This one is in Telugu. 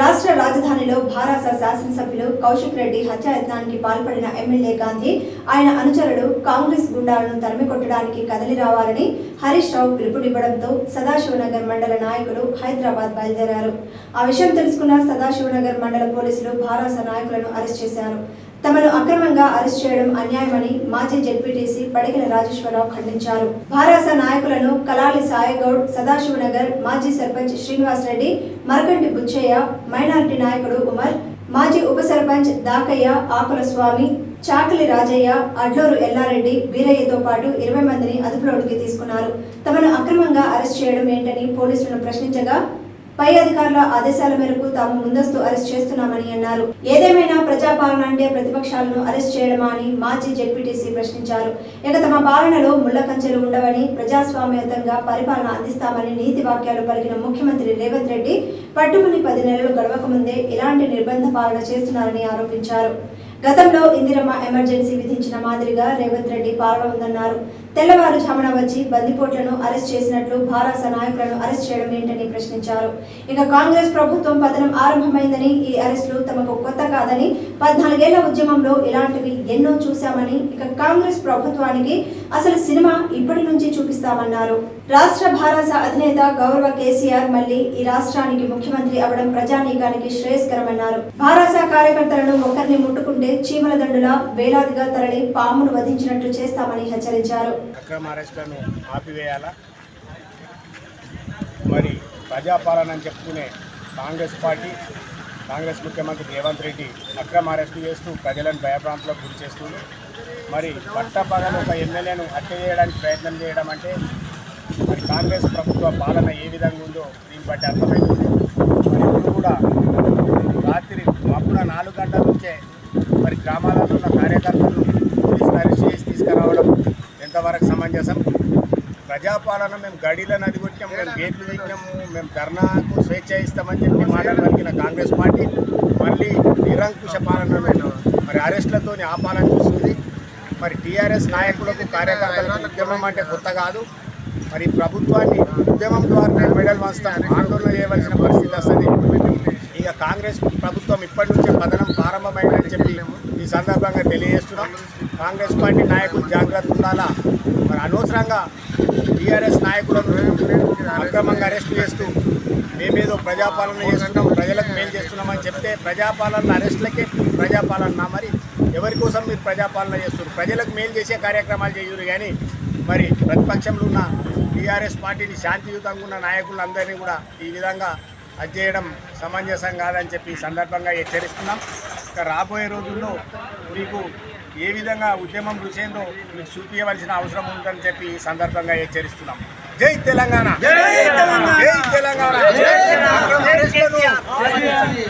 రాష్ట్ర రాజధానిలో భారాస శాసనసభ్యులు కౌశిక్ రెడ్డి హత్యాయత్నానికి పాల్పడిన ఎమ్మెల్యే గాంధీ ఆయన అనుచరుడు కాంగ్రెస్ గుండాలను తరిమికొట్టడానికి కదలి రావాలని హరీష్ రావు పిలుపునివ్వడంతో సదాశివనగర్ మండల నాయకులు హైదరాబాద్ బయలుదేరారు. ఆ విషయం తెలుసుకున్న సదాశివనగర్ మండల పోలీసులు భారాస నాయకులను అరెస్ట్ చేశారు. తమను అక్రమంగా అరెస్ట్ చేయడం అన్యాయమని మాజీ జెడ్పీటీసీ పడిగల రాజేశ్వరరావు ఖండించారు. భారాస నాయకులను కలాలి సాయగౌడ్ సదాశివనగర్ మాజీ సర్పంచ్ శ్రీనివాస్ రెడ్డి మరకంటి బుచ్చయ్య మైనారిటీ నాయకుడు ఉమర్ మాజీ ఉప సర్పంచ్ దాకయ్య ఆకుల స్వామి చాకలి రాజయ్య అడ్లూరు ఎల్లారెడ్డి వీరయ్యతో పాటు ఇరవై మందిని అదుపులోనికి తీసుకున్నారు. తమను అక్రమంగా అరెస్ట్ చేయడం ఏంటని పోలీసులను ప్రశ్నించగా పై అధికారుల ఆదేశాల మేరకు తాము ముందస్తు అరెస్ట్ చేస్తున్నామని అన్నారు. ఏదేమైనా ప్రజాపాలన అంటే ప్రతిపక్షాలను అరెస్ట్ చేయడమా అని మాజీ జెడ్పీటీసీ ప్రశ్నించారు. ఇక తమ పాలనలో ముళ్ళ కంచెలు ఉండవని ప్రజాస్వామ్యయుతంగా పరిపాలన అందిస్తామని నీతి వాక్యాలు పలికిన ముఖ్యమంత్రి రేవంత్ రెడ్డి పట్టుమని పది నెలలు గడవక ముందే ఇలాంటి నిర్బంధ పాలన చేస్తున్నారని ఆరోపించారు. గతంలో ఇందిరమ్మ ఎమర్జెన్సీ విధించిన మాదిరిగా రేవంత్ రెడ్డి పాలన ఉందన్నారు. తెల్లవారుజామున వచ్చి బందిపోట్లను అరెస్ట్ చేసినట్లు భారాస నాయకులను అరెస్ట్ చేయడం ఏంటని ప్రశ్నించారు. ఇక కాంగ్రెస్ ప్రభుత్వం పతనం ఆరంభమైందని ఈ అరెస్టులు తమకు కొత్త కాదని పద్నాలుగేళ్ళ ఉద్యమంలో ఇలాంటివి ఎన్నో చూశామని ఇక కాంగ్రెస్ ప్రభుత్వానికి అసలు సినిమా ఇప్పటి నుంచి చూపిస్తామన్నారు. రాష్ట్ర భారాస అధినేత గౌరవ కేసీఆర్ మళ్ళీ ఈ రాష్ట్రానికి ముఖ్యమంత్రి అవడం ప్రజానీకానికి శ్రేయస్కరమన్నారు. భారాస కార్యకర్తలను ఒకరిని ముట్టుకుంటే చీమల దండులా వేలాదిగా తరలి పామును వధించినట్లు చేస్తామని హెచ్చరించారు. అక్రమ అరెస్టులను ఆపివేయాలా? మరి ప్రజాపాలన అని చెప్పుకునే కాంగ్రెస్ పార్టీ కాంగ్రెస్ ముఖ్యమంత్రి రేవంత్ రెడ్డి అక్రమ అరెస్టు చేస్తూ ప్రజలను భయభ్రాంతులకు గురి చేస్తుంది. మరి పట్టపగలు ఒక ఎమ్మెల్యేను హత్య చేయడానికి ప్రయత్నం చేయడం అంటే మరి కాంగ్రెస్ ప్రభుత్వ పాలన ఏ విధంగా ఉందో దీన్ని బట్టి అర్థమవుతుంది. మరి ఇప్పుడు కూడా రాత్రి అప్పుడు నాలుగు గంటల నుంచే మరి గ్రామాలలో ఉన్న కార్యకర్తలు పోలీసులు అరెస్ట్ చేసి తీసుకురావడం ఎంతవరకు సమంజసం? ప్రజాపాలన మేము గడిలో నది కొట్టాం మేము గేట్లు దిగినాము మేము ధర్నాకు స్వేచ్ఛ ఇస్తామని చెప్పి మాటలు పలికిన కాంగ్రెస్ పార్టీ మళ్ళీ నిరంకుశ పాలన మరి అరెస్టులతోని ఆపాలని చూస్తుంది. మరి టీఆర్ఎస్ నాయకులకు కార్యకర్తలకు ఉద్యమం అంటే కొత్త కాదు. మరి ప్రభుత్వాన్ని ఉద్యమం ద్వారా మెడల్ వంచుతాం. ఆందోళన చేయవలసిన పరిస్థితి వస్తుంది. ఇక కాంగ్రెస్ ప్రభుత్వం ఇప్పటి నుంచే పతనం ప్రారంభమైందని చెప్పి ఈ సందర్భంగా తెలియజేస్తున్నాం. కాంగ్రెస్ పార్టీ నాయకులు జాగ్రత్త ఉండాలా? మరి అనవసరంగా టీఆర్ఎస్ నాయకులను అక్రమంగా అరెస్ట్ చేస్తూ మేమేదో ప్రజాపాలన చేస్తున్నాం ప్రజలకు మేలు చేస్తున్నామని చెప్తే ప్రజాపాలన అరెస్టులకే ప్రజాపాలన మరి. ఎవరి కోసం మీరు ప్రజాపాలన చేస్తున్నారు? ప్రజలకు మేలు చేసే కార్యక్రమాలు చేయరు కానీ మరి ప్రతిపక్షంలో ఉన్న టీఆర్ఎస్ పార్టీని శాంతియుతంగా ఉన్న నాయకులందరినీ కూడా ఈ విధంగా అది చేయడం సమంజసం కాదని చెప్పి సందర్భంగా హెచ్చరిస్తున్నాం. ఇక రాబోయే రోజుల్లో మీకు ఏ విధంగా ఉద్యమం రుచేందో మీకు చూపించవలసిన అవసరం ఉందని చెప్పి ఈ సందర్భంగా హెచ్చరిస్తున్నాం. జై తెలంగాణ! జై తెలంగాణ! జై తెలంగాణ!